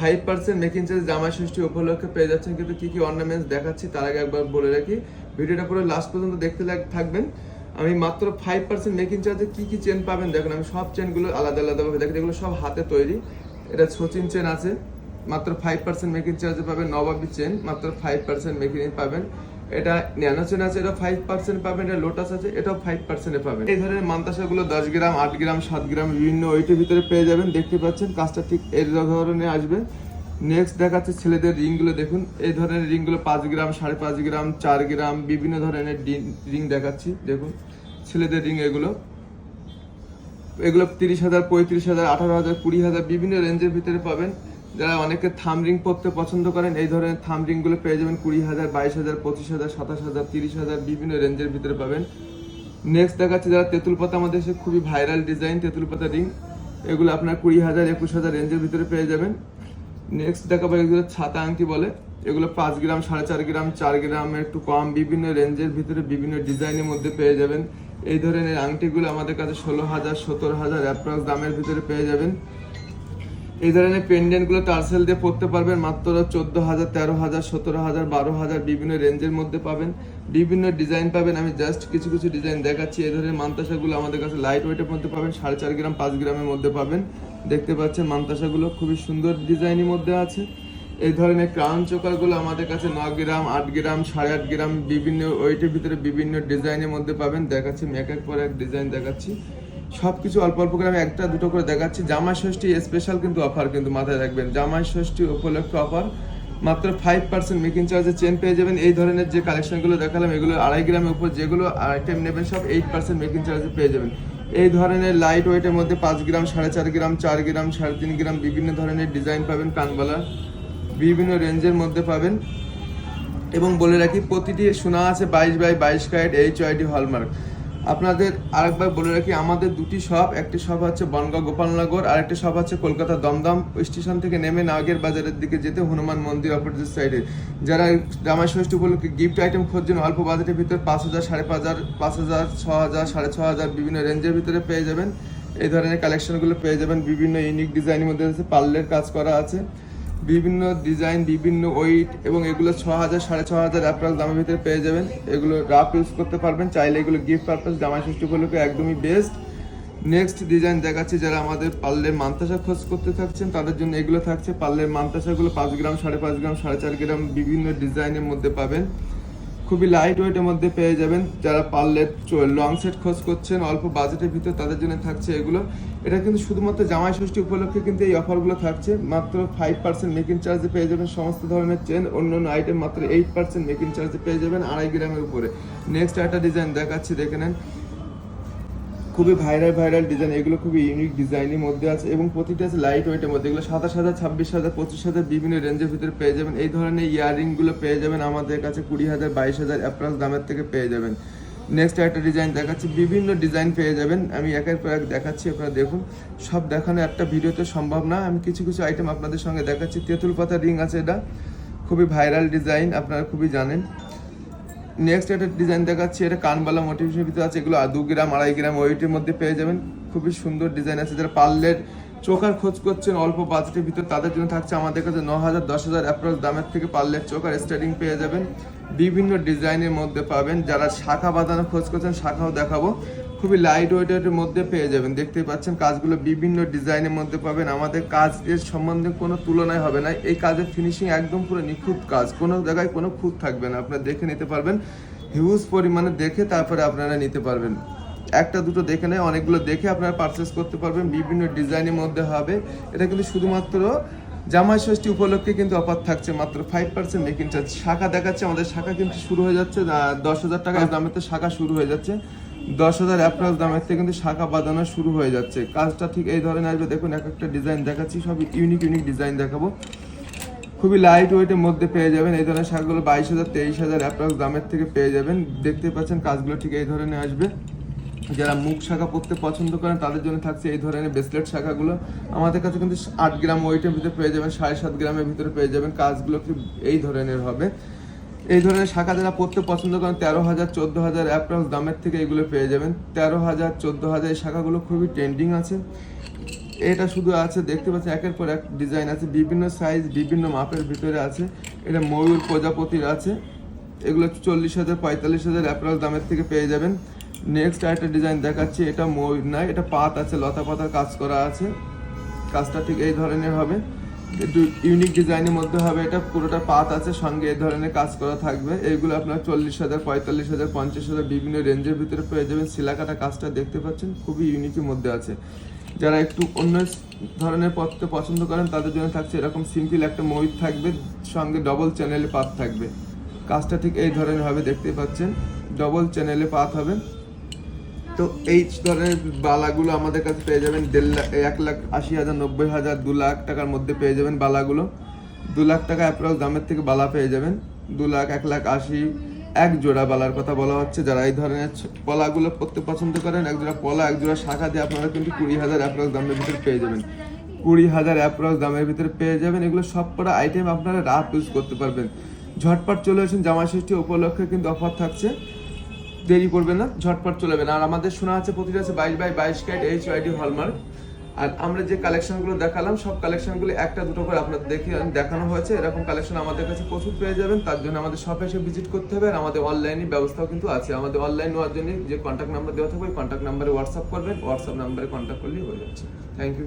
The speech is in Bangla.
Five percent making charge Shashthi উপলক্ষে পেয়ে যাচ্ছেন, কিন্তু অর্নামেন্টস দেখাচ্ছি তার আগে একবার বলে রাখি। ভিডিওটা পুরো লাস্ট পর্যন্ত দেখতে থাকবেন। আমি মাত্র ফাইভ পার্সেন্ট মেকিং চার্জে কি কি চেন পাবেন দেখুন, আমি সব চেনগুলো আলাদা আলাদাভাবে দেখেন এগুলো সব হাতে তৈরি। এটা সচিন চেন আছে, মাত্র ফাইভ পার্সেন্ট মেকিং চার্জে পাবেন, নবাবি চেন মাত্র ফাইভ পার্সেন্ট মেকিং পাবেন। এটা ন্যানো চেন আছে এটা ফাইভ পার্সেন্ট পাবেন, এটা লোটাস আছে, এটাও ফাইভ পার্সেন্টে পাবেন। এই ধরনের মান্তাসাগুলো দশ গ্রাম, আট গ্রাম, সাত গ্রাম বিভিন্ন ওয়েটের ভিতরে পেয়ে যাবেন, দেখতে পাচ্ছেন, কাজটা ঠিক এই ধরনের আসবে। নেক্সট দেখাচ্ছে ছেলেদের রিংগুলো, দেখুন, এই ধরনের রিংগুলো পাঁচ গ্রাম, সাড়ে পাঁচ গ্রাম, চার গ্রাম, বিভিন্ন ধরনের রিং দেখাচ্ছি, দেখুন, ছেলেদের রিং এগুলো। এগুলো তিরিশ হাজার, পঁয়ত্রিশ হাজার, আঠারো হাজার, কুড়ি হাজার, বিভিন্ন রেঞ্জের ভিতরে পাবেন। যারা অনেকে থাম রিং পরতে পছন্দ করেন, এই ধরনের থাম রিংগুলো পেয়ে যাবেন কুড়ি হাজার, বাইশ হাজার, পঁচিশ হাজার, সাতাশ হাজার, তিরিশ হাজার, বিভিন্ন রেঞ্জের ভিতরে পাবেন। নেক্সট দেখাচ্ছে যারা তেঁতুল পাতা আমাদের দেশে খুবই ভাইরাল ডিজাইন তেঁতুল পাতা রিং এগুলো আপনার কুড়ি হাজার, একুশ হাজার রেঞ্জের ভিতরে পেয়ে যাবেন। নেক্সট দেখাবো এগুলো ছাতা আংটি বলে। এগুলো পাঁচ গ্রাম, সাড়ে চার গ্রাম চার গ্রাম, একটু কম, বিভিন্ন রেঞ্জের ভিতরে বিভিন্ন ডিজাইনের মধ্যে পেয়ে যাবেন। এই ধরনের আংটিগুলো আমাদের কাছে ষোলো হাজার, সতেরো হাজার অ্যাপ্রক্স দামের ভিতরে পেয়ে যাবেন। এই ধরনের পেন্ডেন্টগুলো টার্সেল দিয়ে পড়তে পারবেন মাত্র চোদ্দ হাজার তেরো হাজার সতেরো হাজার বারো হাজার বিভিন্ন রেঞ্জের মধ্যে পাবেন। বিভিন্ন ডিজাইন পাবেন। আমি জাস্ট কিছু কিছু ডিজাইন দেখাচ্ছি। এই ধরনের মান্তাসাগুলো আমাদের কাছে লাইট ওয়েটের মধ্যে পাবেন। সাড়ে চার গ্রাম, পাঁচ গ্রামের মধ্যে পাবেন। দেখতে পাচ্ছেন মান্তাসাগুলো খুবই সুন্দর ডিজাইনের মধ্যে আছে। এই ধরনের ক্রাউন চোকারগুলো আমাদের কাছে ন গ্রাম, আট গ্রাম, সাড়ে আট গ্রাম বিভিন্ন ওয়েটের ভিতরে বিভিন্ন ডিজাইনের মধ্যে পাবেন। দেখাচ্ছি এক এক পর এক ডিজাইন দেখাচ্ছি। সব কিছু অল্প অল্প করে আমি একটা, দুটো করে দেখাচ্ছি। জামাই ষষ্ঠী স্পেশাল কিন্তু অফার কিন্তু মাথায় রাখবেন। জামাই ষষ্ঠী উপলক্ষে অফার মাত্র ফাইভ পার্সেন্ট মেকিং চার্জে চেন পেয়ে যাবেন। এই ধরনের যে কালেকশনগুলো দেখালাম, এগুলো আড়াই গ্রামের উপর যেগুলো আইটেম নেবেন, সব এইট পার্সেন্ট মেকিং চার্জে পেয়ে যাবেন। এই ধরনের লাইট ওয়েটের মধ্যে পাঁচ গ্রাম, সাড়ে চার গ্রাম চার গ্রাম, সাড়ে তিন গ্রাম বিভিন্ন ধরনের ডিজাইন পাবেন কানবালা বিভিন্ন রেঞ্জের মধ্যে পাবেন। এবং বলে রাখি, প্রতিটি শোনা আছে বাইশ বাই বাইশ ক্যারেট এইচ ওয়াইডি হলমার্ক আপনাদের আরেকবার বলে রাখি, আমাদের দুটি শপ, একটি শপ হচ্ছে বনগাঁ গোপালনগর আর একটি শপ হচ্ছে কলকাতা দমদম স্টেশন থেকে নেমে নাগের বাজারের দিকে যেতে হনুমান মন্দির অপোজিট সাইডে যারা জামাই ষষ্ঠী উপলক্ষে গিফট আইটেম খুঁজছেন অল্প বাজেটের ভিতরে পাঁচ হাজার, সাড়ে পাঁচ হাজার পাঁচ হাজার, ছ হাজার, সাড়ে ছ হাজার বিভিন্ন রেঞ্জের ভিতরে পেয়ে যাবেন। এই ধরনের কালেকশনগুলো পেয়ে যাবেন। বিভিন্ন ইউনিক ডিজাইনের মধ্যে আছে, পার্লের কাজ করা আছে। বিভিন্ন ডিজাইন বিভিন্ন ওয়েট এবং এগুলো ছ হাজার সাড়ে ছ হাজার আপনার দামের ভিতরে পেয়ে যাবেন। এগুলো রাফ ইউজ করতে পারবেন, চাইলে এগুলো গিফট পারপাস জামাই ষষ্ঠী উপলক্ষে একদমই বেস্ট নেক্সট ডিজাইন দেখাচ্ছি যারা আমাদের পাল্লের মান্তাসা খোঁজ করতে থাকছেন, তাদের জন্য এগুলো থাকছে। পাল্লের মান্তাসাগুলো পাঁচ গ্রাম, সাড়ে পাঁচ গ্রাম, সাড়ে চার গ্রাম বিভিন্ন ডিজাইনের মধ্যে পাবেন। খুবই লাইট ওয়েটের মধ্যে পেয়ে যাবেন। যারা পার্লের লং সেট খোঁজ করছেন, অল্প বাজেটের ভিতরে তাদের জন্য থাকছে এগুলো। এটা কিন্তু শুধুমাত্র জামাই ষষ্ঠী উপলক্ষে কিন্তু এই অফারগুলো থাকছে। মাত্র ফাইভ পার্সেন্ট মেকিং চার্জে পেয়ে যাবেন সমস্ত ধরনের চেন অন্য অন্য আইটেম মাত্র এইট পার্সেন্ট মেকিং চার্জে পেয়ে যাবেন আড়াই গ্রামের উপরে। নেক্সট একটা ডিজাইন দেখাচ্ছি, দেখে নেন। খুবই ভাইরাল ভাইরাল ডিজাইন এগুলো খুবই ইউনিক ডিজাইনের মধ্যে আছে এবং প্রতিটা আছে লাইট ওয়েটের মধ্যে। এগুলো সাতাশ হাজার, ছাব্বিশ হাজার, পঁচিশ হাজার বিভিন্ন রেঞ্জের ভিতরে পেয়ে যাবেন। এই ধরনের ইয়াররিংগুলো পেয়ে যাবেন আমাদের কাছে কুড়ি হাজার, বাইশ হাজার অ্যাপ্রক্স দামের থেকে পেয়ে যাবেন। নেক্সট একটা ডিজাইন দেখাচ্ছি, বিভিন্ন ডিজাইন পেয়ে যাবেন। আমি একের পর এক দেখাচ্ছি, আপনারা দেখুন। সব দেখানো একটা ভিডিওতে সম্ভব না। আমি কিছু কিছু আইটেম আপনাদের সঙ্গে দেখাচ্ছি। তেঁতুল পাতা রিং আছে এটা। খুবই ভাইরাল ডিজাইন আপনারা খুবই জানেন। নেক্সট একটা ডিজাইন দেখাচ্ছি, এটা কানবালা মোটিভেশন ভিতরে আছে, এগুলো দু গ্রাম, আড়াই গ্রাম ওয়েটের মধ্যে পেয়ে যাবেন। খুবই সুন্দর ডিজাইন আছে, যারা পার্লের চোখার খোঁজ করছেন, অল্প বাজেটের ভিতর তাদের জন্য থাকছে আমাদের কাছে ন হাজার, দশ হাজার অ্যাপ্রক্স দামের থেকে পার্লের চোকার স্টার্টিং পেয়ে যাবেন। বিভিন্ন ডিজাইনের মধ্যে পাবেন। যারা শাখা বাঁধানো খোঁজ করছেন, শাখাও দেখাবো। খুবই লাইট ওয়েটের মধ্যে পেয়ে যাবেন। দেখতেই পাচ্ছেন, কাজগুলো বিভিন্ন ডিজাইনের মধ্যে পাবেন। আমাদের কাজের সম্বন্ধে কোনো তুলনায় হবে না। এই কাজের ফিনিশিং একদম পুরো নিখুঁত কাজ। কোনো জায়গায় কোনো খুঁত থাকবে না। আপনারা দেখে নিতে পারবেন। হিউজ পরিমাণে দেখে তারপরে আপনারা নিতে পারবেন। একটা, দুটো দেখে নেয় অনেকগুলো দেখে আপনারা পারচেস করতে পারবেন। বিভিন্ন ডিজাইনের মধ্যে হবে। এটা কিন্তু শুধুমাত্র জামাই ষষ্ঠী উপলক্ষে কিন্তু অফার থাকছে মাত্র ফাইভ পার্সেন্ট মেকিং চার্জ শাখা দেখাচ্ছে আমাদের শাখা কিন্তু শুরু হয়ে যাচ্ছে দশ হাজার টাকার দামের তো শাখা শুরু হয়ে যাচ্ছে। দশ হাজার অ্যাপ্রাস দামের থেকে কিন্তু শাখা বাঁধানো শুরু হয়ে যাচ্ছে। কাজটা ঠিক এই ধরনের আসবে। দেখুন এক একটা ডিজাইন দেখাচ্ছি সব ইউনিক ইউনিক ডিজাইন দেখাবো। খুবই লাইট ওয়েটের মধ্যে পেয়ে যাবেন। এই ধরনের শাকগুলো বাইশ হাজার তেইশ হাজার অ্যাপ্রাস দামের থেকে পেয়ে যাবেন। দেখতে পাচ্ছেন কাজগুলো ঠিক এই ধরনের আসবে। যারা মুখ শাখা পরতে পছন্দ করেন, তাদের জন্য থাকছে এই ধরনের ব্রেসলেট শাখাগুলো। আমাদের কাছে কিন্তু আট গ্রাম ওয়েটের ভিতরে পেয়ে যাবেন, সাড়ে সাত গ্রামের ভিতরে পেয়ে যাবেন, কাজগুলো কি এই ধরনের হবে। এই ধরনের শাখা যারা পড়তে পছন্দ করেন, তেরো হাজার, চোদ্দ হাজার অ্যাপ্রক্স দামের থেকে এগুলো পেয়ে যাবেন। তেরো হাজার, চোদ্দ হাজার এই শাখাগুলো খুবই ট্রেন্ডিং আছে। এটা শুধু আছে, দেখতে পাচ্ছেন, একের পর এক ডিজাইন আছে, বিভিন্ন সাইজ বিভিন্ন মাপের ভিতরে আছে। এটা ময়ূর প্রজাপতির আছে। এগুলো চল্লিশ হাজার, পঁয়তাল্লিশ হাজার অ্যাপ্রক্স দামের থেকে পেয়ে যাবেন। নেক্সট আরেকটা ডিজাইন দেখাচ্ছি, এটা ময়ূর নাই, এটা পাত আছে, লতা পাতার কাজ করা আছে। কাজটা ঠিক এই ধরনের হবে। ইউনিক ডিজাইনের মধ্যে হবে এটা, পুরোটা পাত আছে, সঙ্গে এই ধরনের কাজ করা থাকবে। এইগুলো আপনার চল্লিশ হাজার, পঁয়তাল্লিশ হাজার, পঞ্চাশ হাজার, বিভিন্ন রেঞ্জের ভিতরে পেয়ে যাবেন। সিলাকাটা কাজটা দেখতে পাচ্ছেন, খুবই ইউনিকের মধ্যে আছে। যারা একটু অন্য ধরনের পথকে পছন্দ করেন, তাদের জন্য থাকছে এরকম সিম্পল একটা ময়ূর থাকবে, সঙ্গে ডবল চ্যানেলে পাত থাকবে। কাজটা ঠিক এই ধরনের হবে, দেখতে পাচ্ছেন। ডবল চ্যানেলে পাত হবে। তো এই ধরনের বালাগুলো আমাদের কাছে পেয়ে যাবেন দেড় লাখ এক লাখ আশি হাজার, নব্বই হাজার, দু লাখ টাকার মধ্যে পেয়ে যাবেন বালাগুলো। দু লাখ টাকা অ্যাপ্রক্স দামের থেকে বালা পেয়ে যাবেন। দু লাখ, এক লাখ আশি, এক জোড়া বালার কথা বলা হচ্ছে। যারা এই ধরনের পলাগুলো পড়তে পছন্দ করেন, এক জোড়া পলা, এক জোড়া শাখা দিয়ে আপনারা কিন্তু কুড়ি হাজার অ্যাপ্রক্স দামের ভিতরে পেয়ে যাবেন। কুড়ি হাজার অ্যাপ্রক্স দামের ভিতরে পেয়ে যাবেন। এগুলো সব কটা আইটেম আপনারা রাফ ইউজ করতে পারবেন। ঝটপট চলে আসেন জামা ষষ্ঠী উপলক্ষে কিন্তু অফার থাকছে। দেরি করবেন না, ঝটপট চলে যাবেন। আর আমাদের শোনা আছে প্রতিটা আছে বাইশ বাই বাইশ ক্যাট এইচ ওয়াইডি হলমার্ক আর আমরা যে কালেকশনগুলো দেখালাম, সব কালেকশনগুলো একটা দুটো করে আপনাদের দেখে দেখানো হয়েছে। এরকম কালেকশন আমাদের কাছে প্রচুর পেয়ে যাবেন। তার জন্য আমাদের শপে এসে ভিজিট করতে হবে। আর আমাদের অনলাইনে ব্যবস্থাও কিন্তু আছে। আমাদের অনলাইন নেওয়ার জন্য যে কন্ট্যাক্ট নাম্বার দেওয়া থাকবে, ওই কন্ট্যাক্ট নাম্বারে হোয়াটসঅ্যাপ করবেন। হোয়াটসঅ্যাপ নাম্বারে কন্ট্যাক্ট করলেই হয়ে যাচ্ছে। Thank you